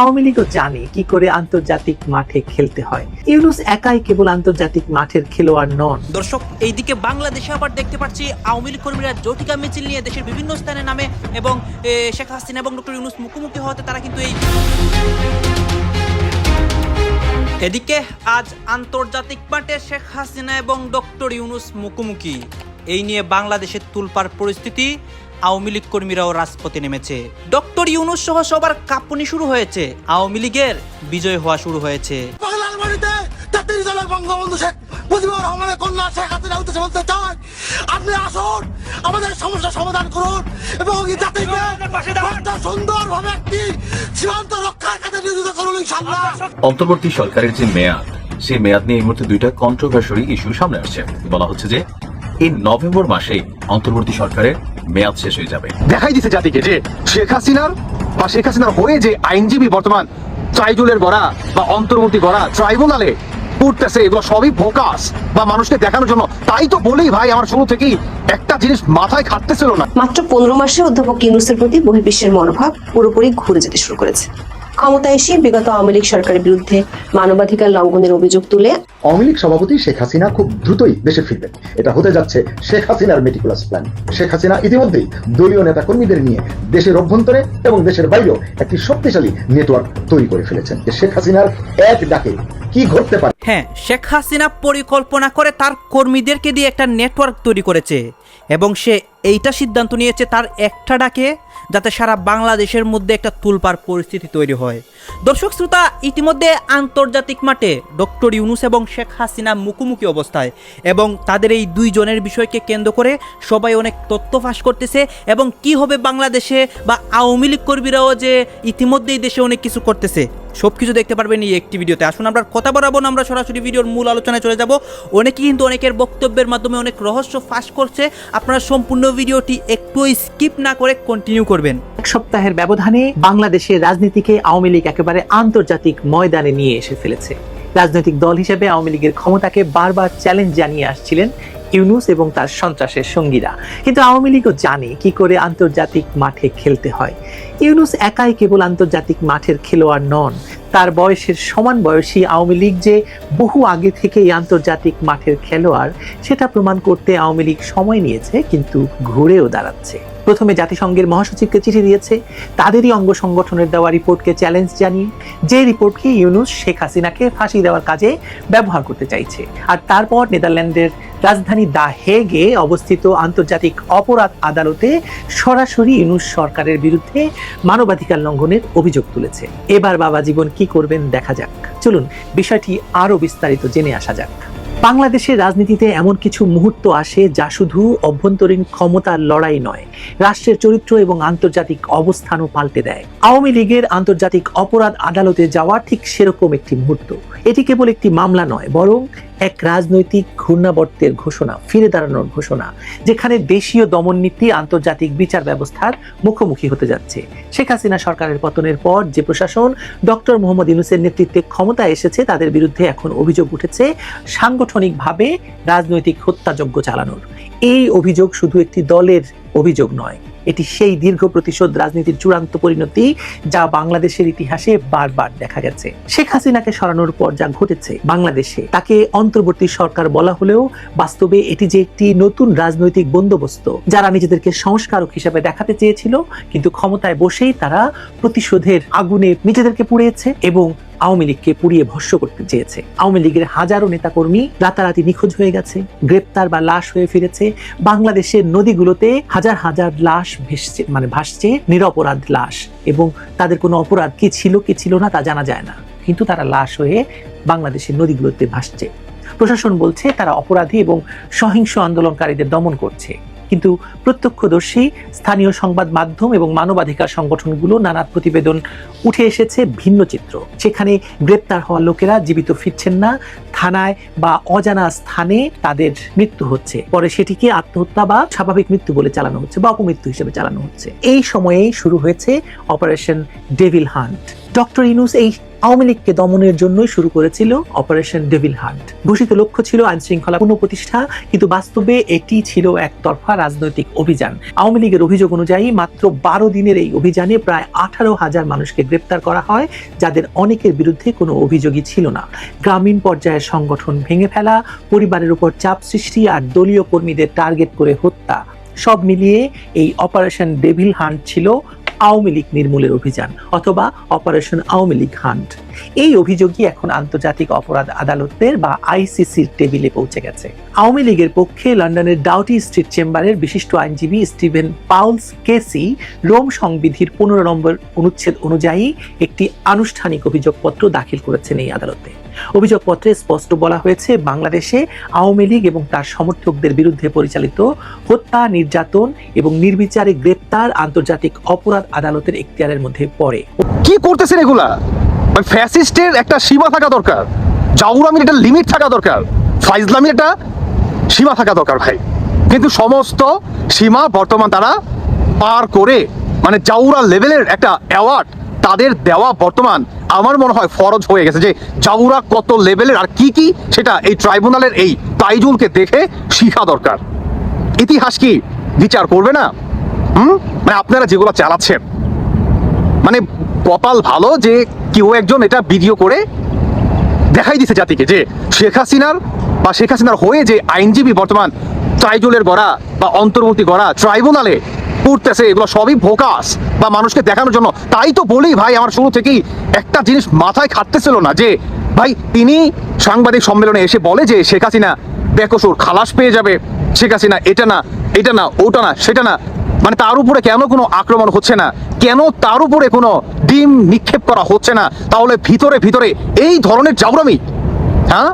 আওয়ামী লীগও জানে কি করে আন্তর্জাতিক মাঠে খেলতে হয়। ইউনুস একাই কেবল আন্তর্জাতিক মাঠের খেলোয়াড় নন। দর্শক, এইদিকে বাংলাদেশে আবার দেখতে পাচ্ছি আওয়ামী লীগ কর্মীরা জটিকা মিছিল নিয়ে দেশের বিভিন্ন স্থানে নামে এবং শেখ হাসিনা এবং ডক্টর ইউনুস মুখোমুখি হতে তারা কিন্তু এই এদিকে আজ আন্তর্জাতিক মাঠে শেখ হাসিনা এবং ডক্টর ইউনুস মুখোমুখি। এই নিয়ে বাংলাদেশের তুলপার পরিস্থিতি। আওয়ামী লীগ কর্মীরাও রাজপথে নেমেছে। ডক্টর ইউনুস সহ সবার কাঁপুনি শুরু হয়েছে। আওয়ামী লীগের বিজয় হওয়া শুরু হয়েছে। বাংলার বাড়িতে তেত্রিশ জনের বঙ্গবন্ধু শেখ মুজিবুর রহমানের কন্যা শেখ হাসিনা উদ্দেশ্যে বলতে চাই আপনি আসুন আমাদের সমস্যা সমাধান করুন এবং এই জাতিকে একটা সুন্দরভাবে একটি সীমান্ত রক্ষার কাজে নিয়োজিত করুন ইনশাল্লাহ অন্তর্বর্তী সরকারের যে মেয়াদ সেই মেয়াদ নিয়ে এই মুহূর্তে দুইটা কন্ট্রোভার্সরি ইস্যু সামনে আসছে। বলা হচ্ছে যে এই নভেম্বর মাসে অন্তর্বর্তী সরকারের মেয়াদ শেষ হয়ে যাবে। দেখাই দিছে জাতিকে যে শেখ হাসিনার বা শেখ হাসিনার হয়ে যে আইনজীবী বর্তমান ট্রাইব্যুনালের গড়া বা অন্তর্বর্তী গড়া ট্রাইব্যুনালে উঠতেছে এগুলো সবই ফোকাস বা মানুষকে দেখানোর জন্য। তাই তো বলেই ভাই আমার শুরু থেকেই একটা জিনিস মাথায় খাটতেছিল না। মাত্র পনেরো মাসে অধ্যাপক ইউনুসের প্রতি বহির্বিশ্বের মনোভাব পুরোপুরি ঘুরে যেতে শুরু করেছে। ক্ষমতায় এসে বিগত আওয়ামী লীগ সরকারের বিরুদ্ধে মানবাধিকার লঙ্ঘনের অভিযোগ তুলে আওয়ামী লীগ সভাপতি শেখ হাসিনা খুব দ্রুতই দেশে ফিরবেন। এটা হতে যাচ্ছে শেখ হাসিনার মেটিকুলাস প্ল্যান শেখ হাসিনা ইতিমধ্যেই দলীয় নেতাকর্মীদের নিয়ে দেশের অভ্যন্তরে এবং দেশের বাইরেও একটি শক্তিশালী নেটওয়ার্ক তৈরি করে ফেলেছেন শেখ হাসিনার এক ডাকে কি ঘটতে পারে। হ্যাঁ শেখ হাসিনা পরিকল্পনা করে তার কর্মীদেরকে দিয়ে একটা নেটওয়ার্ক তৈরি করেছে এবং সে এইটা সিদ্ধান্ত নিয়েছে তার একটা ডাকে যাতে সারা বাংলাদেশের মধ্যে একটা তুলপার পরিস্থিতি তৈরি হয়। দর্শক শ্রোতা, ইতিমধ্যে আন্তর্জাতিক মাঠে ডক্টর ইউনুস এবং শেখ হাসিনা মুখোমুখি অবস্থায় এবং তাদের এই দুইজনের বিষয়কে কেন্দ্র করে সবাই অনেক তথ্য ফাঁস করতেছে এবং কি হবে বাংলাদেশে বা আওয়ামী লীগ কর্মীরাও যে ইতিমধ্যেই দেশে অনেক কিছু করতেছে সব কিছু দেখতে পারবেন এই একটি ভিডিওতে। আসুন, আমরা কথা বলাবো না, আমরা সরাসরি ভিডিওর মূল আলোচনায় চলে যাব। অনেকে কিন্তু অনেকের বক্তব্যের মাধ্যমে অনেক রহস্য ফাঁস করছে। আপনারা সম্পূর্ণ ভিডিওটি একটু স্কিপ না করে কন্টিনিউ করবেন। এক সপ্তাহের ব্যবধানে বাংলাদেশের রাজনীতিকে আওয়ামী লীগ একেবারে আন্তর্জাতিক ময়দানে নিয়ে এসে ফেলেছে। রাজনৈতিক দল হিসেবে আওয়ামী লীগের ক্ষমতাকে বারবার চ্যালেঞ্জ জানিয়ে আসছিলেন ইউনুস এবং তার সন্ত্রাসের সঙ্গীরা। কিন্তু আওয়ামী লীগও জানে কি করে আন্তর্জাতিক মাঠে খেলতে হয়। ইউনুস একাই কেবল আন্তর্জাতিক মাঠের খেলোয়াড় নন তার বয়সের সমান বয়সী আওয়ামী লীগ যে বহু আগে থেকেই আন্তর্জাতিক মাঠের খেলোয়াড়, সেটা প্রমাণ করতে আওয়ামী লীগ সময় নিয়েছে, কিন্তু ঘুরেও দাঁড়াচ্ছে। প্রথমে জাতিসংঘের মহাসচিবকে চিঠি দিয়েছে। তাদেরই অঙ্গ সংগঠনের দেওয়া রিপোর্টকে চ্যালেঞ্জ জানিয়ে, যে রিপোর্টকে ইউনুস শেখ হাসিনাকে ফাঁসি দেওয়ার কাজে ব্যবহার করতে চাইছে। আর তারপর নেদারল্যান্ডের রাজধানী দা হেগে অবস্থিত আন্তর্জাতিক অপরাধ আদালতে সরাসরি ইউনুস সরকারের বিরুদ্ধে মানবাধিকার লঙ্ঘনের অভিযোগ তুলেছে। এবার বাবা জীবন কি করবেন দেখা যাক। চলুন, বিষয়টি আরও বিস্তারিত জেনে আসা যাক। বাংলাদেশের রাজনীতিতে এমন কিছু মুহূর্ত আসে যা শুধু অভ্যন্তরীণ ক্ষমতার লড়াই নয়, রাষ্ট্রের চরিত্র এবং আন্তর্জাতিক অবস্থানও পাল্টে দেয়। আওয়ামী লীগের আন্তর্জাতিক অপরাধ আদালতে যাওয়া ঠিক সেরকম একটি মুহূর্ত। এটি কেবল একটি মামলা নয়, বরং এক রাজনৈতিক ঘূর্ণাবর্তের ঘোষণা, ফিরে দাঁড়ানোর ঘোষণা, যেখানে দেশীয় দমননীতি আন্তর্জাতিক বিচার ব্যবস্থার মুখোমুখি হতে যাচ্ছে। শেখ হাসিনা সরকারের পতনের পর যে প্রশাসন ডক্টর মোহাম্মদ ইউনুসের নেতৃত্বে ক্ষমতা এসেছে, তাদের বিরুদ্ধে এখন অভিযোগ উঠেছে সাংগঠনিকভাবে রাজনৈতিক হত্যাযজ্ঞ চালানোর। এই অভিযোগ শুধু একটি দলের অভিযোগ নয় এটি সেই দীর্ঘ প্রতিশোধ রাজনীতির চূড়ান্ত পরিণতি যা বাংলাদেশের ইতিহাসে বারবার দেখা গেছে। শেখ হাসিনাকে সরানোর পর যা ঘটেছে বাংলাদেশে, তাকে অন্তর্বর্তী সরকার বলা হলেও বাস্তবে এটি যে একটি নতুন রাজনৈতিক বন্দোবস্ত যারা নিজেদেরকে সংস্কারক হিসেবে দেখাতে চেয়েছিল, কিন্তু ক্ষমতায় বসেই তারা প্রতিশোধের আগুনে নিজেদেরকে পুড়িয়েছে এবং আওয়ামী লীগকে পুড়িয়ে ভস্য করতে চেয়েছে। আওয়ামী লীগের হাজারো নেতাকর্মী রাতারাতি নিখোঁজ হয়ে গেছে, গ্রেপ্তার বা লাশ হয়ে ফিরেছে। বাংলাদেশের নদীগুলোতে হাজার হাজার লাশ ভেসছে মানে ভাসছে, নিরপরাধ লাশ। এবং তাদের কোনো অপরাধ কি ছিল কি ছিল না তা জানা যায় না। কিন্তু তারা লাশ হয়ে বাংলাদেশের নদীগুলোতে ভাসছে। প্রশাসন বলছে তারা অপরাধী এবং সহিংস আন্দোলনকারীদের দমন করছে। কিন্তু প্রত্যক্ষদর্শী, স্থানীয় সংবাদ মাধ্যম এবং মানবাধিকার সংগঠনগুলো নানা প্রতিবেদন উঠে এসেছে ভিন্ন চিত্র। সেখানে গ্রেপ্তার হওয়া লোকেরা জীবিত ফিরছেন না, থানায় বা অজানা স্থানে তাদের মৃত্যু হচ্ছে। পরে সেটিকে আত্মহত্যা বা স্বাভাবিক মৃত্যু বলে চালানো হচ্ছে বা অপমৃত্যু হিসেবে চালানো হচ্ছে। এই সময়েই শুরু হয়েছে operation devil hunt. Doctor Yunus, এই আওয়ামী লীগকে দমনের জন্যই শুরু করেছিল অপারেশন ডেভিল হান্ট। ঘোষিত লক্ষ্য ছিল আইন শৃঙ্খলা পুনঃপ্রতিষ্ঠা, কিন্তু বাস্তবে এটি ছিল একতরফা রাজনৈতিক অভিযান। আওয়ামী লীগের অভিযোগ অনুযায়ী মাত্র বারো দিনের এই অভিযানে প্রায় আঠারো হাজার মানুষকে গ্রেপ্তার করা হয়, যাদের অনেকের বিরুদ্ধে কোনো অভিযোগই ছিল না। গ্রামীণ পর্যায়ের সংগঠন ভেঙে ফেলা, পরিবারের উপর চাপ সৃষ্টি আর দলীয় কর্মীদের টার্গেট করে হত্যা, সব মিলিয়ে এই অপারেশন ডেভিল হান্ট ছিল আওয়ামী লীগ নির্মূলের অভিযান অথবা অপারেশন আওয়ামী লীগ হান্ট। এই অভিযোগই এখন আন্তর্জাতিক অপরাধ আদালতের বা আইসিসির টেবিলে পৌঁছে গেছে। আওয়ামী লীগের পক্ষে লন্ডনের ডাউটি স্ট্রিট চেম্বারের বিশিষ্ট আইনজীবী স্টিভেন পাউলস কেসি রোম সংবিধির পনেরো নম্বর অনুচ্ছেদ অনুযায়ী একটি আনুষ্ঠানিক অভিযোগপত্র দাখিল করেছেন এই আদালতে। অভিযোগপত্রে স্পষ্ট বলা হয়েছে, বাংলাদেশে আওয়ামী লীগ এবং তার সমর্থকদের বিরুদ্ধে পরিচালিত হত্যা, নির্যাতন এবং নির্বিচারে গ্রেপ্তার আন্তর্জাতিক অপরাধ আদালতের এখতিয়ারের মধ্যে পড়ে। কি করতেছেন এগুলা? মানে ফ্যাসিস্টের একটা সীমা থাকা দরকার। জাউরামির একটা লিমিট থাকা দরকার। ফাইজলামির একটা সীমা থাকা দরকার ভাই। কিন্তু সমস্ত সীমা বর্তমান তারা পার করে মানে জাউরা লেভেলের একটা অ্যাওয়ার্ড তাদের দেওয়া বর্তমান আমার মনে হয় ফরজ হয়ে গেছে যে জাউরা কত লেভেলের আর কি কি সেটা এই ট্রাইব্যুনালের এই তাইজুলকে দেখে শিখা দরকার। ইতিহাস কি? বিচার করবে না? হুম? মানে আপনারা যেগুলো চালাচ্ছেন মানে কপাল ভালো যে কেউ একজন এটা ভিডিও করে দেখাই দিছে জাতিকে যে শেখ হাসিনার বা শেখ হাসিনার হয়ে যে আইনজীবী বর্তমান ট্রাইজুলের গড়া বা অন্তর্বর্তী গড়া ট্রাইব্যুনালে করতেছে এগুলো সবই ভোকাস বা মানুষকে দেখানোর জন্য। তাই তো বলি ভাই, আমার শুরু থেকেই একটা জিনিস মাথায় খাটতেছিল না যে, ভাই তিনি সাংবাদিক সম্মেলনে এসে বলে যে, শেখ হাসিনা বেকসুর খালাস পেয়ে যাবে। শেখ হাসিনা এটা না এটা না, ওটা না, সেটা না। মানে তার উপরে কেন কোনো আক্রমণ হচ্ছে না? কেন তার উপরে কোনো ডিম নিক্ষেপ করা হচ্ছে না? তাহলে ভিতরে ভিতরে এই ধরনের জাউরামি হ্যাঁ?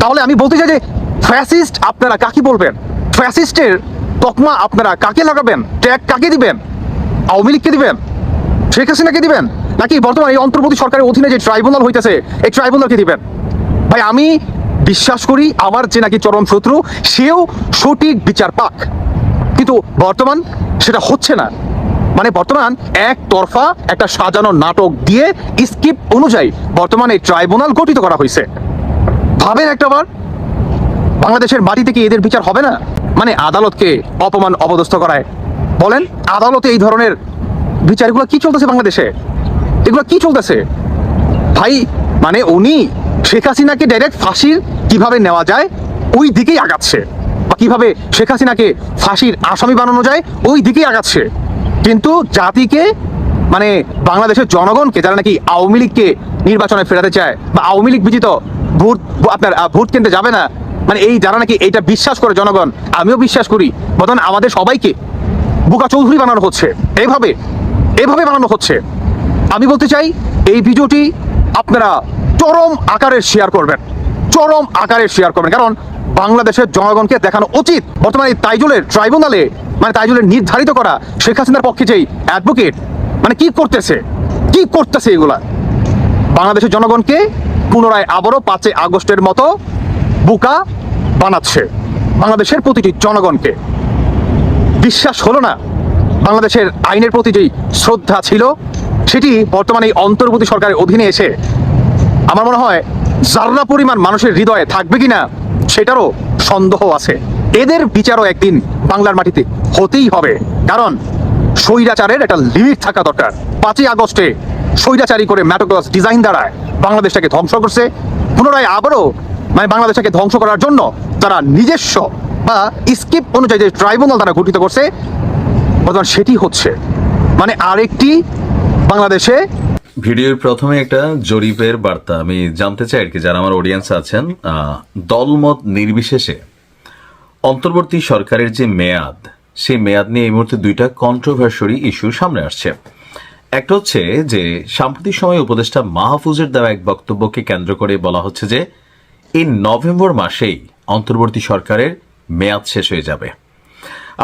তাহলে আমি বলতে চাই যে ফ্যাসিস্ট আপনারা কাকে বলবেন? ফ্যাসিস্টের তকমা আপনারা কাকে লাগাবেন? ট্যাগ কাকে দিবেন? আওয়ামী লীগকে দিবেন? শেখ হাসিনাকে দিবেন? নাকি বর্তমানে এই অন্তর্বর্তী সরকারের অধীনে যে ট্রাইব্যুনাল হইতেছে, এই ট্রাইব্যুনালকে দিবেন? ভাই, আমি বিশ্বাস করি আমার যে নাকি চরম শত্রু, সেও সঠিক বিচার পাক। কিন্তু বর্তমান সেটা হচ্ছে না। মানে বর্তমান এক তরফা একটা সাজানো নাটক দিয়ে স্কিপ অনুযায়ী বর্তমানে ট্রাইব্যুনাল গঠিত করা হয়েছে। ভাবেন একটাবার, বাংলাদেশের মাটিতে কি এদের বিচার হবে না? মানে আদালতকে অপমান অপদস্থ করায়। বলেন, আদালতে এই ধরনের বিচার এগুলো কি চলতেছে বাংলাদেশে? এগুলো কি চলতেছে? ভাই মানে উনি শেখ হাসিনাকে ডাইরেক্ট ফাঁসির কীভাবে নেওয়া যায়, ওই দিকেই আগাচ্ছে। বা কীভাবে শেখ হাসিনাকে ফাঁসির আসামি বানানো যায়, ওই দিকেই আগাচ্ছে। কিন্তু জাতিকে মানে বাংলাদেশের জনগণকে, যারা নাকি আওয়ামী লীগকে নির্বাচনে ফেরাতে চায় বা আওয়ামী লীগ বিজিত ভোট, আপনার ভোট কিনতে যাবে না মানে এই যারা নাকি এইটা বিশ্বাস করে জনগণ, আমিও বিশ্বাস করি, বর্তমান আমাদের সবাইকে বুকা চৌধুরী বানানো হচ্ছে। এইভাবে এভাবে বানানো হচ্ছে। আমি বলতে চাই, এই ভিডিওটি আপনারা চরম আকারে শেয়ার করবেন। চরম আকারে শেয়ার করবেন। কারণ বাংলাদেশের জনগণকে দেখানো উচিত বর্তমানে তাইজুলের ট্রাইব্যুনালে মানে তাইজুলের নির্ধারিত করা শেখ হাসিনার পক্ষে যেই অ্যাডভোকেট মানে কি করতেছে? কি করতেছে এগুলা? বাংলাদেশের জনগণকে পুনরায় আবারও পাঁচই আগস্টের মতো বুকা বানাচ্ছে বাংলাদেশের প্রতিটি জনগণকে। বিশ্বাস হলো না, বাংলাদেশের আইনের প্রতি যেই শ্রদ্ধা ছিল, সেটি বর্তমানে এই অন্তর্বর্তী সরকারের অধীনে এসে, আমার মনে হয় জাররা পরিমাণ মানুষের হৃদয়ে থাকবে কিনা সেটারও সন্দেহ আছে। এদের বিচারও একদিন বাংলার মাটিতে হতেই হবে। কারণ স্বৈরাচারের একটা লিমিট থাকা দরকার। পাঁচই আগস্টে স্বৈরাচারী করে ম্যাটোগ্লাস ডিজাইন দ্বারায় বাংলাদেশটাকে ধ্বংস করছে। পুনরায় আবারও মানে বাংলাদেশটাকে ধ্বংস করার জন্য তারা নিজস্ব বা স্কিপ অনুযায়ী যে ট্রাইব্যুনাল তারা গঠিত করছে, বর্তমান সেটি হচ্ছে। মানে আরেকটি বাংলাদেশে ভিডিওর প্রথমে একটা জরিপের বার্তা। আমি জানতে চাই আর কি, যারা আমার অডিয়েন্স আছেন দলমত নির্বিশেষে অন্তর্বর্তী সরকারের যে মেয়াদ, সেই মেয়াদ নিয়ে এই মুহূর্তে দুইটা কন্ট্রোভার্সরি ইস্যু সামনে আসছে। একটা হচ্ছে যে, সাম্প্রতিক সময়ে উপদেষ্টা মাহফুজের দেওয়া এক বক্তব্যকে কেন্দ্র করে বলা হচ্ছে যে, এই নভেম্বর মাসেই অন্তর্বর্তী সরকারের মেয়াদ শেষ হয়ে যাবে।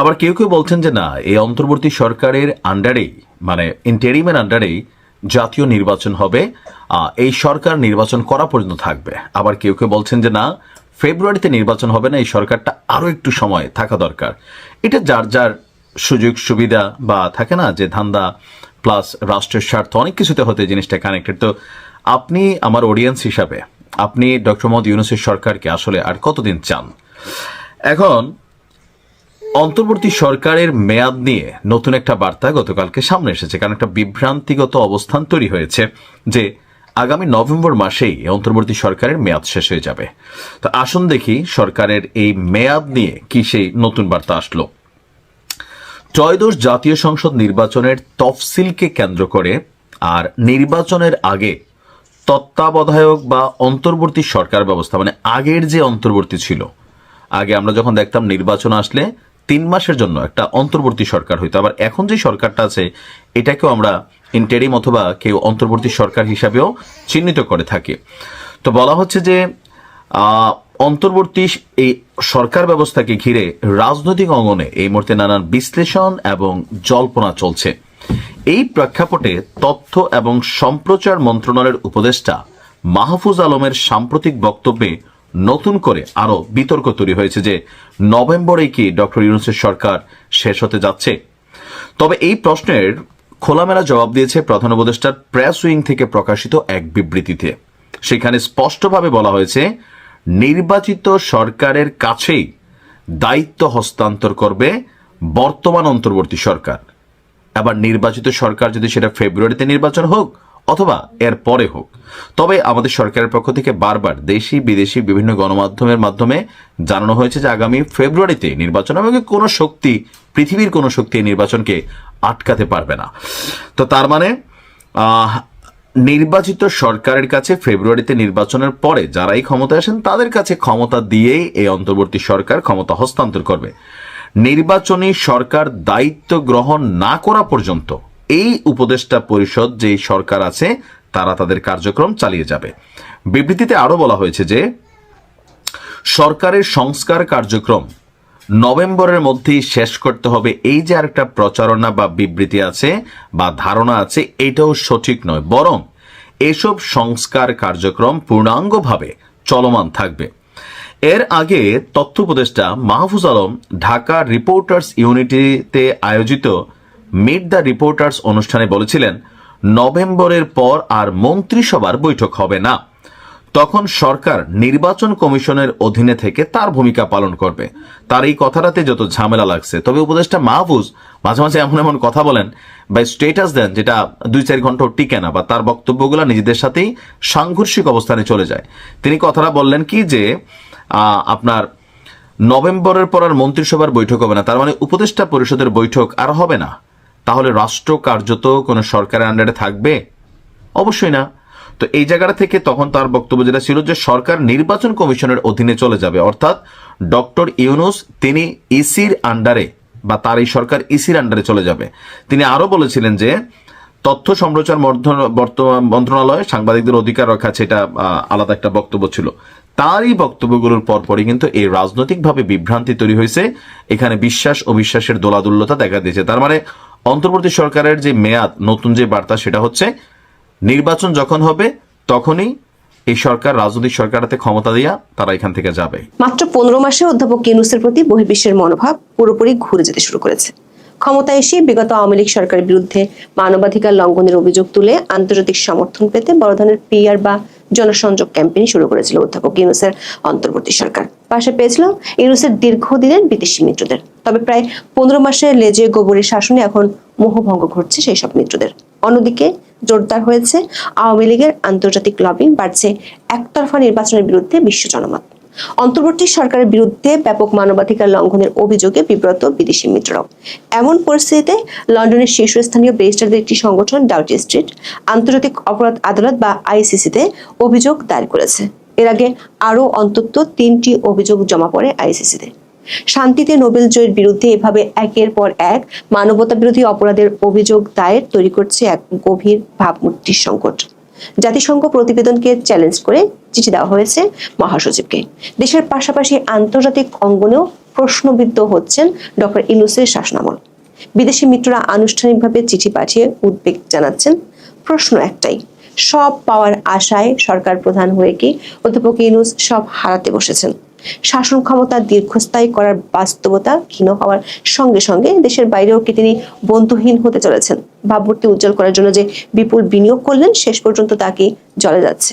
আবার কেউ কেউ বলছেন যে, না, এই অন্তর্বর্তী সরকারের আন্ডারেই মানে ইন্টেরিমের আন্ডারেই জাতীয় নির্বাচন হবে এই সরকার নির্বাচন করা পর্যন্ত থাকবে। আবার কেউ কেউ বলছেন যে, না, ফেব্রুয়ারিতে নির্বাচন হবে না, এই সরকারটা আরও একটু সময় থাকা দরকার। এটা যার যার সুযোগ সুবিধা বা থাকে না যে, ধান্দা প্লাস রাষ্ট্রের স্বার্থ, অনেক কিছুতে হতে জিনিসটা কানেক্টেড তো আপনি আমার অডিয়েন্স হিসাবে, আপনি ডক্টর মোহাম্মদ ইউনুসের সরকারকে আসলে আর কতদিন চান? এখন অন্তর্বর্তী সরকারের মেয়াদ নিয়ে নতুন একটা বার্তা গতকালকে সামনে এসেছে, কারণ একটা বিভ্রান্তিগত অবস্থান তৈরি হয়েছে যে আগামী নভেম্বর মাসেই অন্তর্বর্তী সরকারের মেয়াদ শেষ হয়ে যাবে। তো আসুন দেখি সরকারের এই মেয়াদ নিয়ে কি সেই নতুন বার্তা আসলো। ত্রয়োদশ জাতীয় সংসদ নির্বাচনের তফসিলকে কেন্দ্র করে আর নির্বাচনের আগে তত্ত্বাবধায়ক বা অন্তর্বর্তী সরকার ব্যবস্থা মানে আগের যে অন্তর্বর্তী ছিল, আগে আমরা যখন দেখতাম নির্বাচন আসলে তিন মাসের জন্য একটা অন্তর্বর্তী সরকার হইতো। আবার এখন যে সরকারটা আছে, এটাকেও আমরা ইন্টারিম অথবা কেউ অন্তর্বর্তী সরকার হিসাবেও চিহ্নিত করে থাকি। তো বলা হচ্ছে যে অন্তর্বর্তী এই সরকার ব্যবস্থাকে ঘিরে রাজনৈতিক অঙ্গনে এই মুহূর্তে নানান বিশ্লেষণ এবং জল্পনা চলছে। এই প্রেক্ষাপটে তথ্য এবং সম্প্রচার মন্ত্রণালয়ের উপদেষ্টা মাহফুজ আলমের সাম্প্রতিক বক্তব্যে নতুন করে আরও বিতর্ক তৈরি হয়েছে যে নভেম্বরে কি ডক্টর ইউনুসের সরকার শেষ হতে যাচ্ছে? তবে এই প্রশ্নের খোলামেলা জবাব দিয়েছে প্রধান উপদেষ্টার প্রেস উইং থেকে প্রকাশিত এক বিবৃতিতে। সেখানে স্পষ্টভাবে বলা হয়েছে, নির্বাচিত সরকারের কাছেই দায়িত্ব হস্তান্তর করবে বর্তমান অন্তর্বর্তী সরকার। আবার নির্বাচিত সরকার যদি সেটা ফেব্রুয়ারিতে নির্বাচন হোক অথবা এর পরে হোক। তবে আমাদের সরকারের পক্ষ থেকে বারবার দেশি, বিদেশি বিভিন্ন গণমাধ্যমের মাধ্যমে জানানো হয়েছে যে আগামী ফেব্রুয়ারিতে নির্বাচন এবং কোনো শক্তি, পৃথিবীর কোনো শক্তি নির্বাচনকে আটকাতে পারবে না। তো তার মানে নির্বাচিত সরকারের কাছে ফেব্রুয়ারিতে নির্বাচনের পরে যারাই ক্ষমতায় আসেন, তাদের কাছে ক্ষমতা দিয়েই এই অন্তর্বর্তী সরকার ক্ষমতা হস্তান্তর করবে। নির্বাচনী সরকার দায়িত্ব গ্রহণ না করা পর্যন্ত এই উপদেষ্টা পরিষদ যে সরকার আছে, তারা তাদের কার্যক্রম চালিয়ে যাবে। বিবৃতিতে আরও বলা হয়েছে যে, সরকারের সংস্কার কার্যক্রম নভেম্বরের মধ্যেই শেষ করতে হবে। এই যে আরেকটা প্রচারণা বা বিবৃতি আছে বা ধারণা আছে, এটাও সঠিক নয়। বরং এসব সংস্কার কার্যক্রম পূর্ণাঙ্গভাবে চলমান থাকবে। এর আগে তথ্য উপদেষ্টা মাহফুজ আলম ঢাকা রিপোর্টার্স ইউনিটিতে আয়োজিত মিট দ্য রিপোর্টার্স অনুষ্ঠানে বলেছিলেন, নভেম্বরের পর আর মন্ত্রিসভার বৈঠক হবে না। তখন সরকার নির্বাচন কমিশনের অধীনে থেকে তার ভূমিকা পালন করবে। তার এই কথাটাতে যত ঝামেলা লাগছে। তবে উপদেষ্টা মাহফুজ মাঝে মাঝে এমন এমন কথা বলেন, বা স্টেটাস দেন যেটা দুই চার ঘণ্টা টিকে না, বা তার বক্তব্যগুলো নিজেদের সাথেই সাংঘর্ষিক অবস্থানে চলে যায়। তিনি কথাটা বললেন কি যে আপনার নভেম্বরের পর আর মন্ত্রিসভার বৈঠক হবে না। তার মানে উপদেষ্টা পরিষদের বৈঠক আর হবে না। তাহলে রাষ্ট্র কার্যত কোনো সরকারের আন্ডারে থাকবে? অবশ্যই না। তো এই জায়গাটা থেকে তখন তার বক্তব্য যেটা ছিল যে সরকার নির্বাচন কমিশনের অধীনে চলে যাবে। অর্থাৎ ডক্টর ইউনুস, তিনি ইসির আন্ডারে বা তার এই সরকার ইসির আন্ডারে চলে যাবে। তিনি আরও বলেছিলেন যে তথ্য সম্প্রচার বর্তমান মন্ত্রণালয় সাংবাদিকদের অধিকার আছে এটা আলাদা একটা বক্তব্য ছিল। তারই বক্তব্যগুলোর পরপরই কিন্তু এই রাজনৈতিকভাবে বিভ্রান্তি তৈরি হয়েছে। এখানে বিশ্বাস, অবিশ্বাসের দোলাদুল্যতা দেখা দিয়েছে। তার মানে অন্তর্বর্তী সরকারের যে মেয়াদ, নতুন যে বার্তা, সেটা হচ্ছে নির্বাচন যখন হবে, তখনই এই সরকার, রাজনৈতিক সরকারতে ক্ষমতা দিয়া তারা এখান থেকে যাবে। মাত্র পনেরো মাসে অধ্যাপক ইউনুসের প্রতি বহির্বিশ্বের মনোভাব পুরোপুরি ঘুরে যেতে শুরু করেছে। ক্ষমতায় এসে বিগত আওয়ামী লীগ সরকারের বিরুদ্ধে মানবাধিকার লঙ্ঘনের অভিযোগ তুলে আন্তর্জাতিক সমর্থন পেতে বড় ধরনের পিআর বা জনসংযোগ ক্যাম্পেইন শুরু করেছিল অধ্যাপক ইউনুসের অন্তর্বর্তী সরকার। পাশে পেয়েছিল ইউনুসের দীর্ঘদিনের বিদেশি মিত্রদের। তবে প্রায় পনেরো মাসে লেজে গোবরের শাসনে এখন মোহভঙ্গ ঘটছে সেই সব মিত্রদের। অন্যদিকে জোরদার হয়েছে আওয়ামী লীগের আন্তর্জাতিক লবিং বাড়ছে একতরফা নির্বাচনের বিরুদ্ধে বিশ্ব জনমত। অন্তর্বর্তী সরকারের বিরুদ্ধে ব্যাপক মানবাধিকার লঙ্ঘনের অভিযোগে বিব্রত বিদেশি মিত্ররাও। এমন পরিস্থিতিতে লন্ডনের শীর্ষস্থানীয় ব্যারিস্টারদের একটি সংগঠন, ডাউটি স্ট্রিট, আন্তর্জাতিক অপরাধ আদালত বা আইসিসিতে অভিযোগ দায়ের করেছে। এর আগে আরও অন্তত তিনটি অভিযোগ জমা পড়ে আইসিসিতে। শান্তিতে নোবেল জয়ের বিরুদ্ধে এভাবে একের পর এক মানবতা বিরোধী অপরাধের অভিযোগ দায়ের তৈরি করছে এক গভীর ভাবমূর্তির সংকট। জাতিসংঘ প্রতিবেদনকে চ্যালেঞ্জ করে চিঠি দেওয়া হয়েছে মহাসচিবকে। দেশের পাশাপাশি আন্তর্জাতিক অঙ্গনেও প্রশ্নবিদ্ধ হচ্ছেন ডক্টর ইনুসের শাসনামল। বিদেশি মিত্ররা আনুষ্ঠানিকভাবে চিঠি পাঠিয়ে উদ্বেগ জানাচ্ছেন। প্রশ্ন একটাই, সব পাওয়ার আশায় সরকার প্রধান হয়ে কি অধ্যাপক ইনুস সব হারাতে বসেছেন? শাসন ক্ষমতা দীর্ঘস্থায়ী করার বাস্তবতা ক্ষীণ হওয়ার সঙ্গে সঙ্গে দেশের বাইরেও কি তিনি বন্ধুহীন হতে চলেছেন? ভাবমূর্তি উজ্জ্বল করার জন্য যে বিপুল বিনিয়োগ করলেন শেষ পর্যন্ত তাকে জলে যাচ্ছে।